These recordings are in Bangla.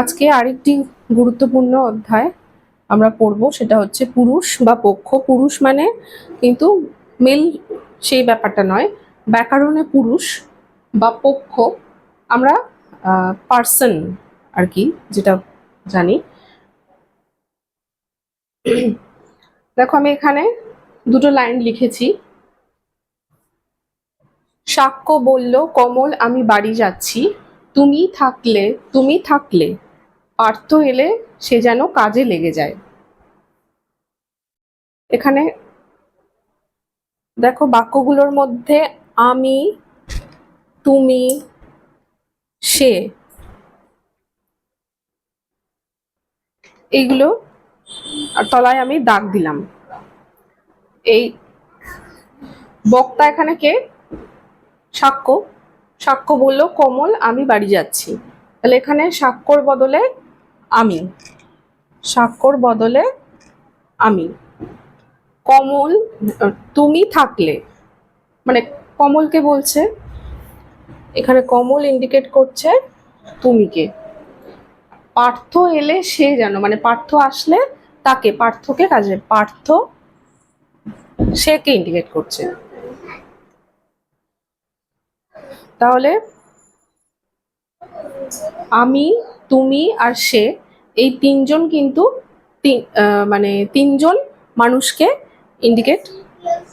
আজকে আরেকটি গুরুত্বপূর্ণ অধ্যায় আমরা পড়ব, সেটা হচ্ছে পুরুষ বা পক্ষ। পুরুষ মানে কিন্তু মেল সেই ব্যাপারটা নয়। ব্যাকরণে পুরুষ বা পক্ষ, আমরা পার্সন আর কি, যেটা জানি। দেখো আমি এখানে দুটো লাইন লিখেছি। সাক্ষ্য বলল, কমল, আমি বাড়ি যাচ্ছি। তুমি থাকলে তুমি থাকলে। পার্থ এলে সে যেন কাজে লেগে যায়। এখানে দেখো বাক্যগুলোর মধ্যে আমি, তুমি, সে এইগুলো আর তলায় আমি দাগ দিলাম। এই বক্তা এখানে কে? সাক্ষ্য। সাক্ষ্য বলল, কমল, আমি বাড়ি যাচ্ছি। তাহলে এখানে সাক্ষ্যর বদলে আমি। সাক্ষ্যর বদলে আমি। কমল, তুমি থাকলে। মানে কমলকে বলছে, এখানে কমল ইন্ডিকেট করছে তুমিকে। পার্থ এলে সে যেন মানে পার্থ আসলে তাকে, পার্থকে কাজে, পার্থ সেকে ইন্ডিকেট করছে। তাহলে আমি, তুমি আর সে এই তিনজন কিন্তু মানে তিনজন মানুষকে ইন্ডিকেট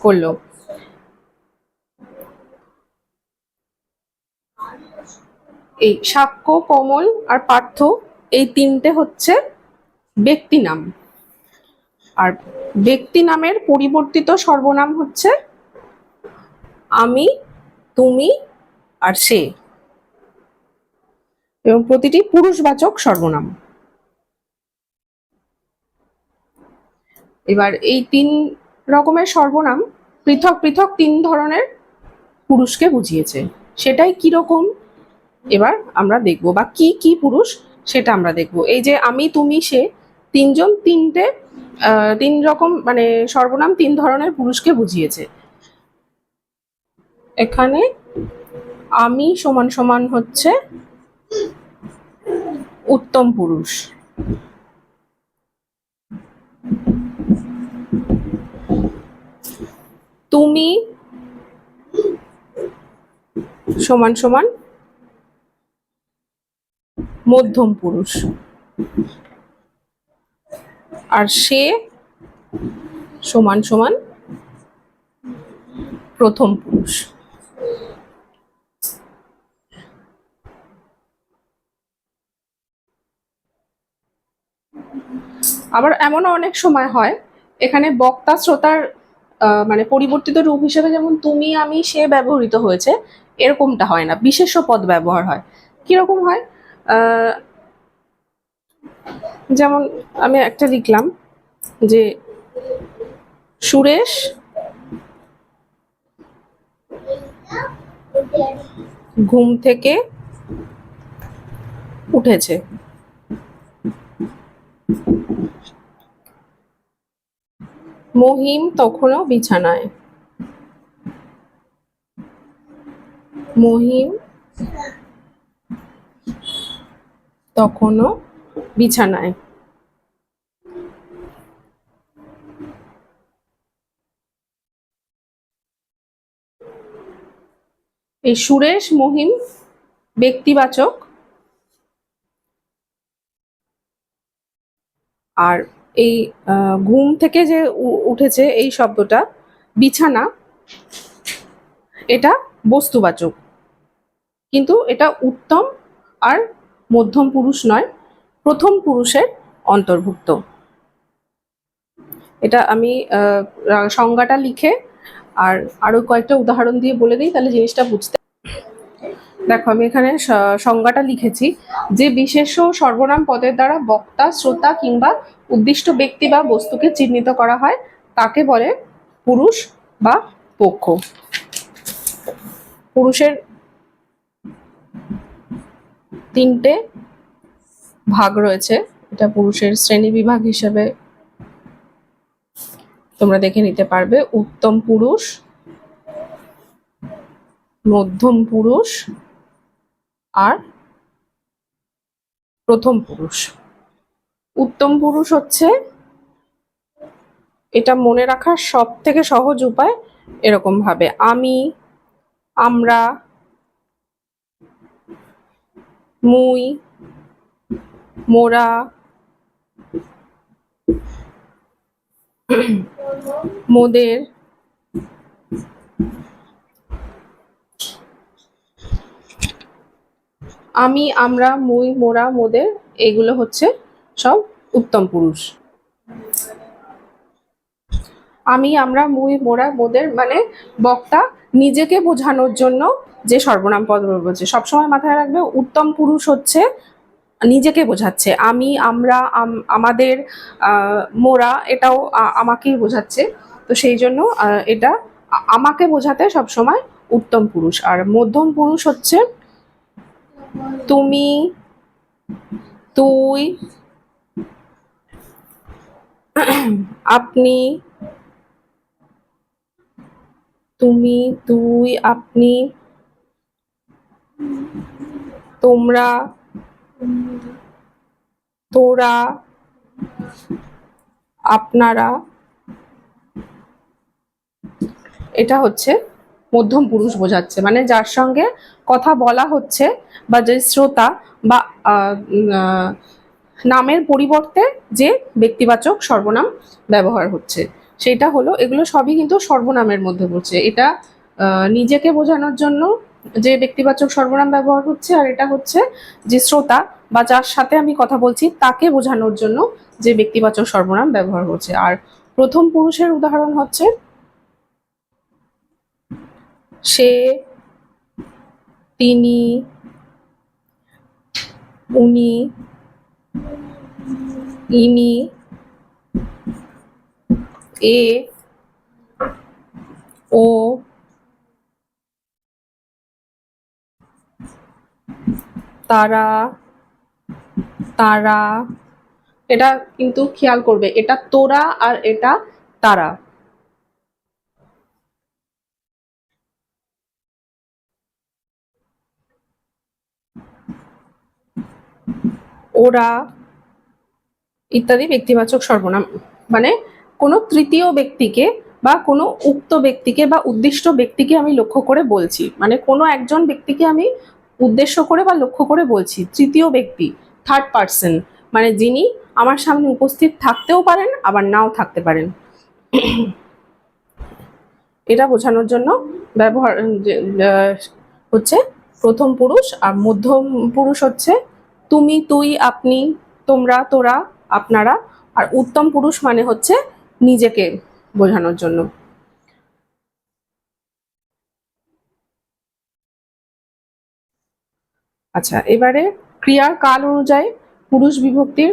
করল। এই সাক্ষ্য, কমল আর পার্থ, এই তিনটে হচ্ছে ব্যক্তি নাম। আর ব্যক্তি নামের পরিবর্তিত সর্বনাম হচ্ছে আমি, তুমি আর সে। এবং প্রতিটি পুরুষবাচক সর্বনাম। এবার এই তিন রকমের সর্বনাম পৃথক পৃথক তিন ধরনের পুরুষকে বুঝিয়েছে। সেটাই কীরকম এবার আমরা দেখব বা কি কি পুরুষ সেটা আমরা দেখব। এই যে আমি, তুমি, সে তিনজন তিনটে তিন রকম মানে সর্বনাম তিন ধরনের পুরুষকে বুঝিয়েছে। এখানে আমি সমান সমান হচ্ছে উত্তম পুরুষ। তুমি সমান সমান মধ্যম পুরুষ। আর সে সমান সমান প্রথম পুরুষ। আবার এমনও অনেক সময় হয়, এখানে বক্তা, শ্রোতার মানে পরিবর্তিত রূপ হিসেবে যেমন তুমি, আমি, সে ব্যবহৃত হয়েছে, এরকমটা হয় না। বিশেষ্য পদ ব্যবহার হয়। কীরকম হয়? যেমন আমি একটা লিখলাম যে সুরেশ ঘুম থেকে উঠেছে। মহিম তখনও বিছানায়। মহিম তখনও বিছানায়। এই সুরেশ মহিম ব্যক্তিবাচক। আর এই ঘুম থেকে যে উঠেছে এই শব্দটা, বিছানা, এটা বস্তুবাচক। কিন্তু এটা উত্তম আর মধ্যম পুরুষ নয়, প্রথম পুরুষের অন্তর্ভুক্ত। এটা আমি সংজ্ঞাটা লিখে আর আরও কয়েকটা উদাহরণ দিয়ে বলে দিই, তাহলে জিনিসটা বুঝতে দেখো, আমি এখানে সংজ্ঞাটা লিখেছি যে বিশেষ সর্বনাম পদের দ্বারা বক্তা, শ্রোতা কিংবা উদ্দিষ্ট ব্যক্তি বা বস্তুকে চিহ্নিত করা হয়, তাকে বলে পুরুষ বা পক্ষ। পুরুষের তিনটে ভাগ রয়েছে, এটা পুরুষের শ্রেণি বিভাগ হিসেবে তোমরা দেখে নিতে পারবে। উত্তম পুরুষ, মধ্যম পুরুষ আর প্রথম পুরুষ। উত্তম পুরুষ হচ্ছে, এটা মনে রাখার সব থেকে সহজ উপায় এরকম ভাবে। আমি, আমরা, মুই, মোরা, মোদের, আমি, আমরা, মুই, মোরা, মোদের, এগুলো হচ্ছে সব উত্তম পুরুষ। আমি, আমরা, মুই, মোরা, মোদের মানে বক্তা, নিজেকে বোঝানোর জন্য যে সর্বনাম পদ বলছে, সবসময় মাথায় রাখবে, উত্তম পুরুষ হচ্ছে নিজেকে বোঝাচ্ছে। আমি, আমরা আমাদের মোরা, এটাও আমাকেই বোঝাচ্ছে। তো সেই জন্য এটা আমাকে বোঝাতে সবসময় উত্তম পুরুষ। আর মধ্যম পুরুষ হচ্ছে তুমি, তুই আপনি, তুমি, তুই, আপনি, তোমরা, তোরা, আপনারা, এটা হচ্ছে মধ্যম পুরুষ বোঝাচ্ছে। মানে যার সঙ্গে কথা বলা হচ্ছে বা যে শ্রোতা বা নামের পরিবর্তে যে ব্যক্তিবাচক সর্বনাম ব্যবহার হচ্ছে। সেটা হলো, এগুলো সবই কিন্তু সর্বনামের মধ্যে পড়ছে এটা নিজেকে বোঝানোর জন্য যে ব্যক্তিবাচক সর্বনাম ব্যবহার হচ্ছে, আর এটা হচ্ছে যে শ্রোতা, বা যার সাথে আমি কথা বলছি, তাকে বোঝানোর জন্য যে ব্যক্তিবাচক সর্বনাম ব্যবহার হচ্ছে। আর প্রথম পুরুষের উদাহরণ হচ্ছে, সে তিনি, উনি ইনি এ ও তারা তারা এটা কিন্তু খেয়াল করবে এটা তোরা আর এটা তারা। ওরা ইত্যাদি ব্যক্তিবাচক সর্বনাম মানে কোনো তৃতীয় ব্যক্তিকে বা কোনো উক্ত ব্যক্তিকে বা উদ্দিষ্ট ব্যক্তিকে আমি লক্ষ্য করে বলছি। মানে কোনো একজন ব্যক্তিকে আমি উদ্দেশ্য করে বা লক্ষ্য করে বলছি, তৃতীয় ব্যক্তি থার্ড পার্সন মানে যিনি আমার সামনে উপস্থিত থাকতেও পারেন, আবার নাও থাকতে পারেন। এটা বোঝানোর জন্য ব্যবহার হচ্ছে প্রথম পুরুষ আর মধ্যম পুরুষ হচ্ছে তুমি, তুই, আপনি, তোমরা, তোরা, আপনারা, আর উত্তম পুরুষ মানে হচ্ছে নিজেকে বোঝানোর জন্য। আচ্ছা এবারে ক্রিয়ার কাল অনুযায়ী পুরুষ বিভক্তির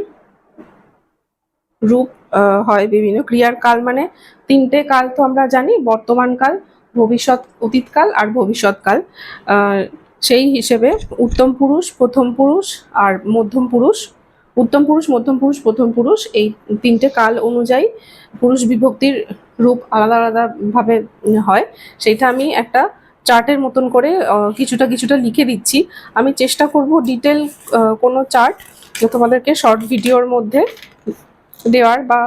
রূপ হয় বিভিন্ন। ক্রিয়ার কাল মানে তিনটে কাল তো আমরা জানি, বর্তমান কাল, ভবিষ্যৎ অতীতকাল আর ভবিষ্যৎকাল সেই হিসেবে উত্তম পুরুষ, প্রথম পুরুষ আর মধ্যম পুরুষ। উত্তম পুরুষ, মধ্যম পুরুষ, প্রথম পুরুষ এই তিনটে কাল অনুযায়ী পুরুষ বিভক্তির রূপ আলাদা আলাদা ভাবে হয়। সেইটা আমি একটা চার্টের মতন করে কিছুটা কিছুটা লিখে দিচ্ছি। আমি চেষ্টা করব ডিটেল কোনো চার্ট তোমাদেরকে শর্ট ভিডিওর মধ্যে দেওয়ার বা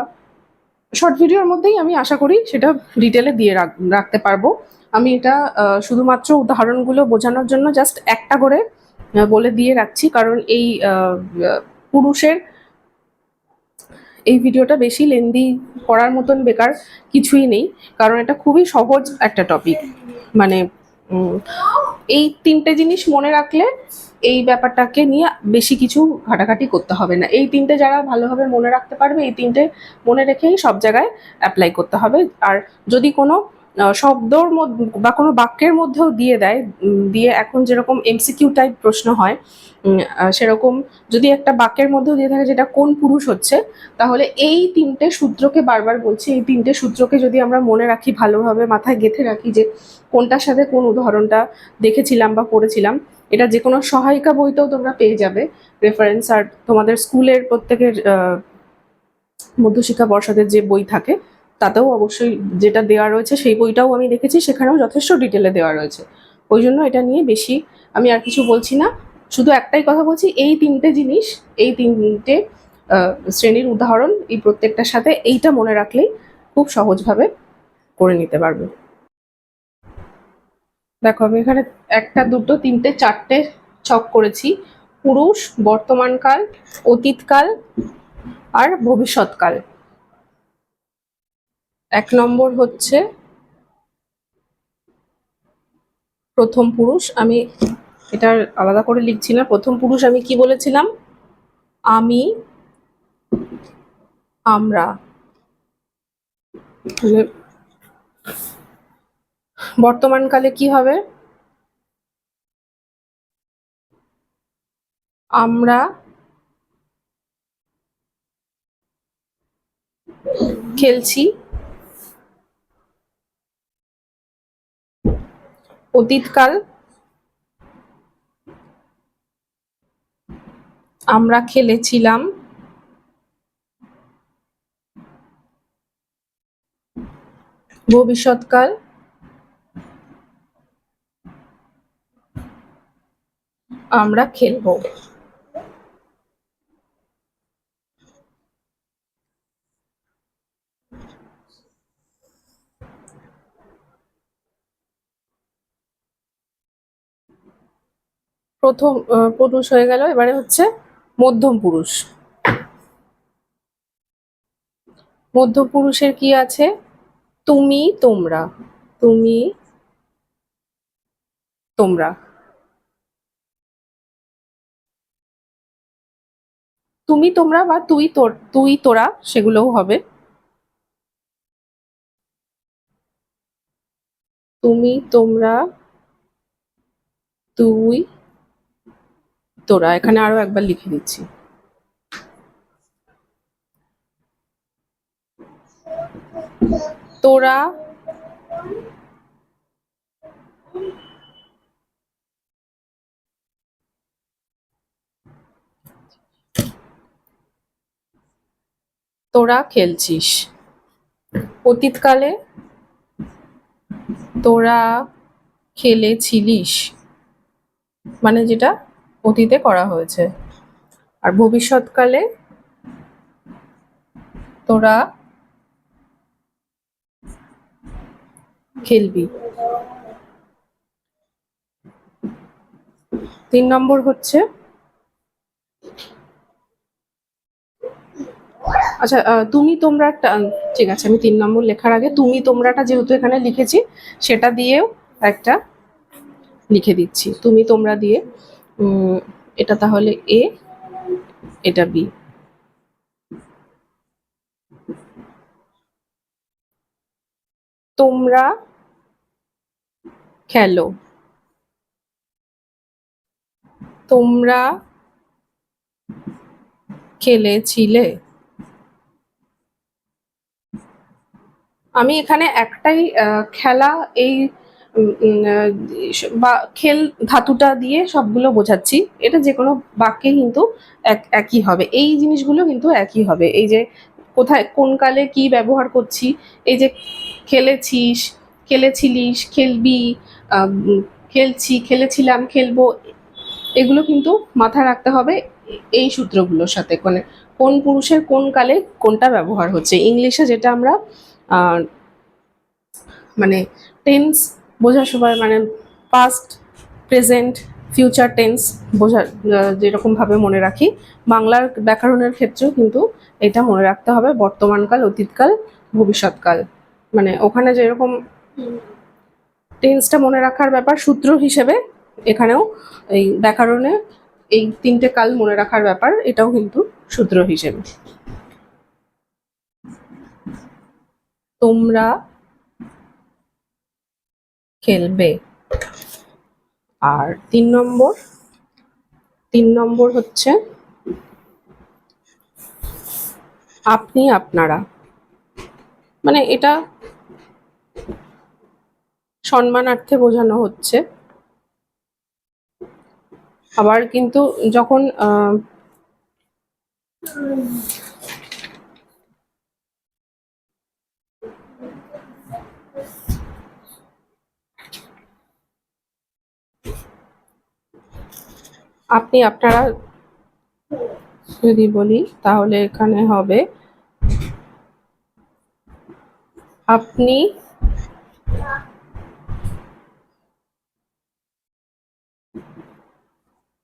শর্ট ভিডিওর মধ্যেই আমি আশা করি সেটা ডিটেলে দিয়ে রাখ- রাখতে পারব। আমি এটা শুধুমাত্র উদাহরণগুলো বোঝানোর জন্য জাস্ট একটা করে বলে দিয়ে রাখছি। কারণ এই পুরুষের এই ভিডিওটা বেশি লেন্দি করার মতন বেকার কিছুই নেই। কারণ এটা খুবই সহজ একটা টপিক মানে এই তিনটে জিনিস মনে রাখলে এই ব্যাপারটাকে নিয়ে বেশি কিছু ঘাটাঘাটি করতে হবে না। এই তিনটে যারা ভালোভাবে মনে রাখতে পারবে, এই তিনটে মনে রেখেই সব জায়গায় অ্যাপ্লাই করতে হবে। আর যদি কোনো শব্দর মধ্যে, বা কোনো বাক্যের মধ্যেও দিয়ে দেয় দিয়ে এখন যেরকম এমসিকিউ টাইপ প্রশ্ন হয় সেরকম যদি একটা বাক্যের মধ্যেও দিয়ে থাকে যেটা কোন পুরুষ হচ্ছে, তাহলে এই তিনটে সূত্রকে বারবার বলছি, এই তিনটে সূত্রকে যদি আমরা মনে রাখি, ভালোভাবে মাথায় গেঁথে রাখি যে কোনটার সাথে কোন উদাহরণটা দেখেছিলাম বা পড়েছিলাম এটা যে কোনো সহায়িকা বইতেও তোমরা পেয়ে যাবে। রেফারেন্স আর তোমাদের স্কুলের প্রত্যেকের মধ্যশিক্ষা পর্ষদের যে বই থাকে, তাতেও অবশ্যই যেটা দেওয়া রয়েছে সেই বইটাও আমি দেখেছি, সেখানেও যথেষ্ট ডিটেলে দেওয়া রয়েছে। ওই জন্য এটা নিয়ে বেশি আমি আর কিছু বলছি না। শুধু একটাই কথা বলছি, এই তিনটে জিনিস, এই তিনটে শ্রেণির উদাহরণ এই প্রত্যেকটার সাথে এইটা মনে রাখলেই খুব সহজভাবে করে নিতে পারবে। দেখো, আমি এখানে একটা, দুটো, তিনটে, চারটে ছক করেছি। পুরুষ, বর্তমানকাল, অতীতকাল আর ভবিষ্যৎকাল। এক নম্বর হচ্ছে প্রথম পুরুষ। আমি এটা আলাদা করে লিখছি না। প্রথম পুরুষ আমি কি বলেছিলাম? আমি, আমরা। বর্তমানকালে কি হবে? আমরা খেলছি। অতীতকাল আমরা খেলেছিলাম। ভবিষ্যৎকাল আমরা খেলব। প্রথম পুরুষ হয়ে গেল, এবারে হচ্ছে মধ্যম পুরুষ। মধ্যম পুরুষের কি আছে? তুমি, তোমরা। তুমি, তোমরা। তুমি, তোমরা বা তুই তোর, তুই, তোরা, সেগুলোও হবে। তুমি, তোমরা, তুই, তোরা, এখানে আরও একবার লিখে দিচ্ছি। তোরা তোরা খেলছিস। অতীতকালে তোরা খেলেছিলিস। মানে যেটা অতীতে করা হয়েছে। আর ভবিষ্যৎকালে তোরা খেলবি। তিন নম্বর হচ্ছে আচ্ছা তুমি তোমরা ঠিক আছে, আমি তিন নম্বর লেখার আগে তুমি তোমরাটা যেহেতু এখানে লিখেছি, সেটা দিয়েও একটা লিখে দিচ্ছি। তুমি তোমরা দিয়ে এটা তাহলে এ, এটা বি। তোমরা খেলো। তোমরা খেলেছিলে? আমি এখানে একটাই খেলা এই বা খেল ধাতুটা দিয়ে সবগুলো বোঝাচ্ছি। এটা যে কোনো বাক্যে কিন্তু এক, একই হবে। এই জিনিসগুলো কিন্তু একই হবে। এই যে কোথায়, কোন কালে কি ব্যবহার করছি, এই যে খেলেছিস, খেলেছিলিস, খেলবি খেলছি, খেলেছিলাম, খেলব, এগুলো কিন্তু মাথায় রাখতে হবে এই সূত্রগুলোর সাথে। মানে কোন পুরুষের কোন কালে কোনটা ব্যবহার হচ্ছে। ইংলিশে যেটা আমরা মানে টেন্স বোঝার সময় মানে past present future tense ah, যেরকমভাবে মনে রাখি। বাংলার ব্যাকরণের ক্ষেত্রেও কিন্তু এটা মনে রাখতে হবে বর্তমানকাল অতীতকাল ভবিষ্যৎকাল। মানে ওখানে যেরকম টেন্সটা মনে রাখার ব্যাপার সূত্র হিসেবে এখানেও এই ব্যাকরণে এই তিনটে কাল মনে রাখার ব্যাপার এটাও কিন্তু সূত্র হিসেবে। তোমরা খেলবে। আর তিন নম্বর তিন নম্বর হচ্ছে আপনি আপনারা। মানে এটা সম্মানার্থে বোঝানো হচ্ছে। আবার কিন্তু যখন আপনি আপনারা যদি বলি, তাহলে এখানে হবে, আপনি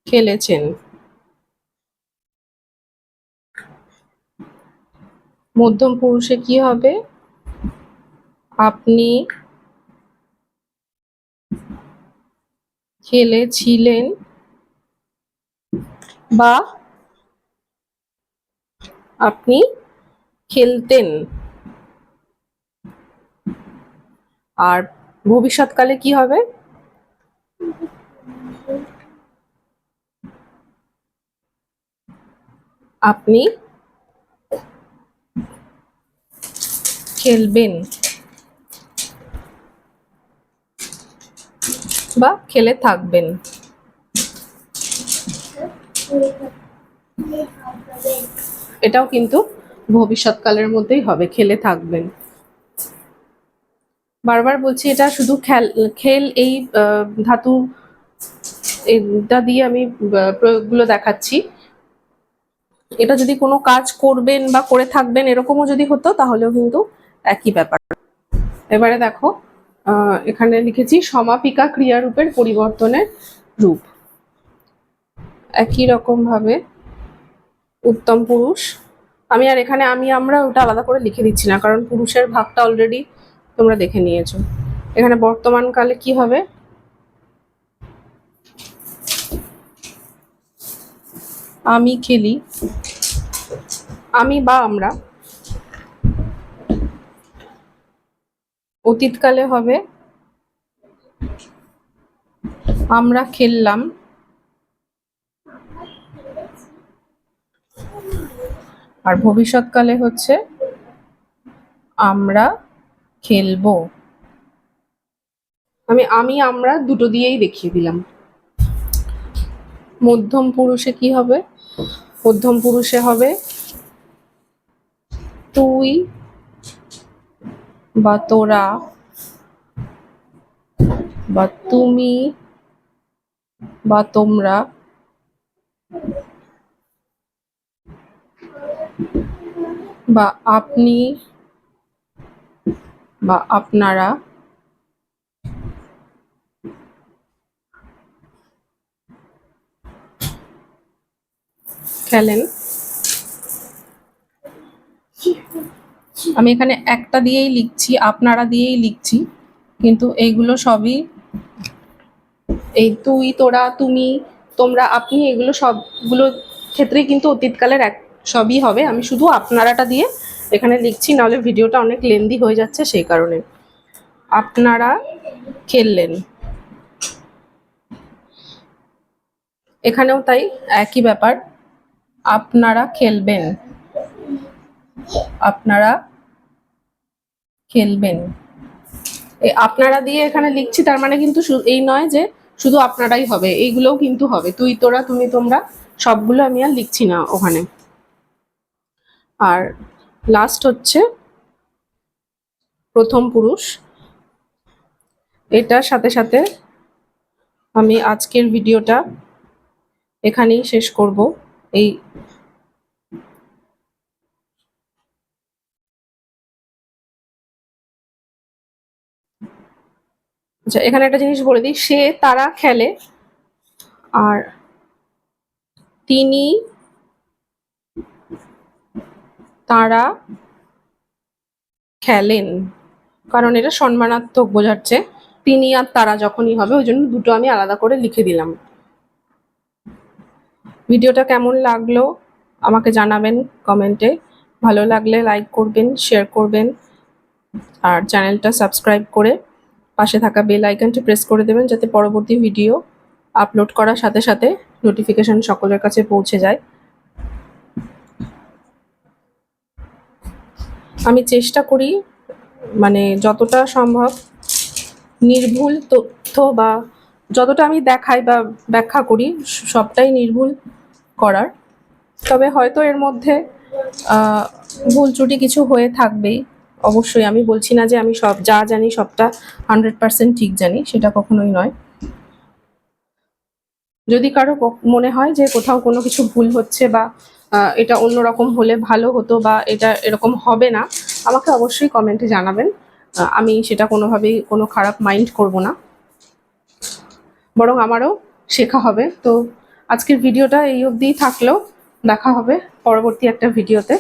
খেলেছেন। মধ্যম পুরুষে কি হবে? আপনি খেলেছিলেন। বা আপনি খেলতেন। আর ভবিষ্যৎকালে কি হবে? আপনি খেলবেন। বা খেলে থাকবেন। এটাও কিন্তু ভবিষ্যৎকালের মধ্যেই হবে, খেলে থাকবেন। বারবার বলছি, এটা শুধু খেল খেল এই ধাতু এটা দিয়ে আমি প্রয়োগগুলো দেখাচ্ছি। এটা যদি কোনো কাজ করবেন বা করে থাকবেন এরকমও যদি হতো, তাহলেও কিন্তু একই ব্যাপার। এবারে দেখো এখানে লিখেছি, সমাপিকা ক্রিয়ারূপের পরিবর্তনের রূপ। একই রকম ভাবে উত্তম পুরুষ। আমি আর এখানে আমি, আমরা ওটা আলাদা করে লিখে দিচ্ছি না, কারণ পুরুষের ভাগটা অলরেডি তোমরা দেখে নিয়েছো। এখানে বর্তমান কালে কি হবে? আমি, খেলি। আমি বা আমরা। অতীতকালে হবে আমরা, খেললাম। আর ভবিষ্যৎকালে হচ্ছে আমরা খেলব। আমি আমি, আমরা দুটো দিয়েই দেখিয়ে দিলাম। মধ্যম পুরুষে কি হবে? মধ্যম পুরুষে হবে তুই বা তোরা বা তুমি বা তোমরা। বা আপনি বা আপনারা খেলেন। আমি এখানে একটা দিয়েই লিখছি, আপনারা দিয়েই লিখছি, কিন্তু এইগুলো সবই এই তুই, তোরা, তুমি, তোমরা, আপনি, এগুলো সবগুলো ক্ষেত্রেই কিন্তু অতীতকালের এক সবই হবে। আমি শুধু আপনারাটা দিয়ে এখানে লিখছি, নাহলে ভিডিওটা অনেক লেন্দি হয়ে যাচ্ছে সেই কারণে। আপনারা খেললেন। এখানেও তাই একই ব্যাপার। আপনারা খেলবেন। আপনারা খেলবেন। আপনারা দিয়ে এখানে লিখছি, তার মানে কিন্তু এই নয় যে শুধু আপনারাই হবে, এইগুলোও কিন্তু হবে। তুই, তোরা, তুমি, তোমরা, সবগুলো আমি আর লিখছি না ওখানে। আর লাস্ট হচ্ছে প্রথম পুরুষ। এটার সাথে সাথে আমি আজকের ভিডিওটা এখানেই শেষ করব। এই আচ্ছা এখানে একটা জিনিস বলে দিই, সে তারা খেলে। আর তিনি তারা খেলেন। কারণ এটা সম্মানার্থক বোঝাচ্ছে তিনি আর তারা যখনই হবে, ওই জন্য দুটো আমি আলাদা করে লিখে দিলাম। ভিডিওটা কেমন লাগল আমাকে জানাবেন কমেন্টে। ভালো লাগলে লাইক করবেন, শেয়ার করবেন, আর চ্যানেলটা সাবস্ক্রাইব করে পাশে থাকা বেল আইকনটি প্রেস করে দেবেন যাতে পরবর্তী ভিডিও আপলোড করার সাথে সাথে নোটিফিকেশন সকলের কাছে পৌঁছে যায়। আমি চেষ্টা করি মানে যতটা সম্ভব নির্ভুল তথ্য বা যতটা আমি দেখাই বা ব্যাখ্যা করি, সবটাই নির্ভুল করার। তবে হয়তো এর মধ্যে ভুল ত্রুটি কিছু হয়ে থাকবেই। অবশ্যই আমি বলছি না যে আমি সব, যা জানি সবটা হান্ড্রেড পার্সেন্ট ঠিক জানি, সেটা কখনোই নয়। যদি কারও মনে হয় যে কোথাও কোনো কিছু ভুল হচ্ছে বা এটা অন্যরকম হলে ভালো হতো বা এটা এরকম হবে না, আমাকে অবশ্যই কমেন্টে জানাবেন। আমি সেটা কোনোভাবেই কোনো খারাপ মাইন্ড করব না। বরং আমারও শেখা হবে। তো আজকের ভিডিওটা এই অবধিই থাকলেও দেখা হবে পরবর্তী একটা ভিডিওতে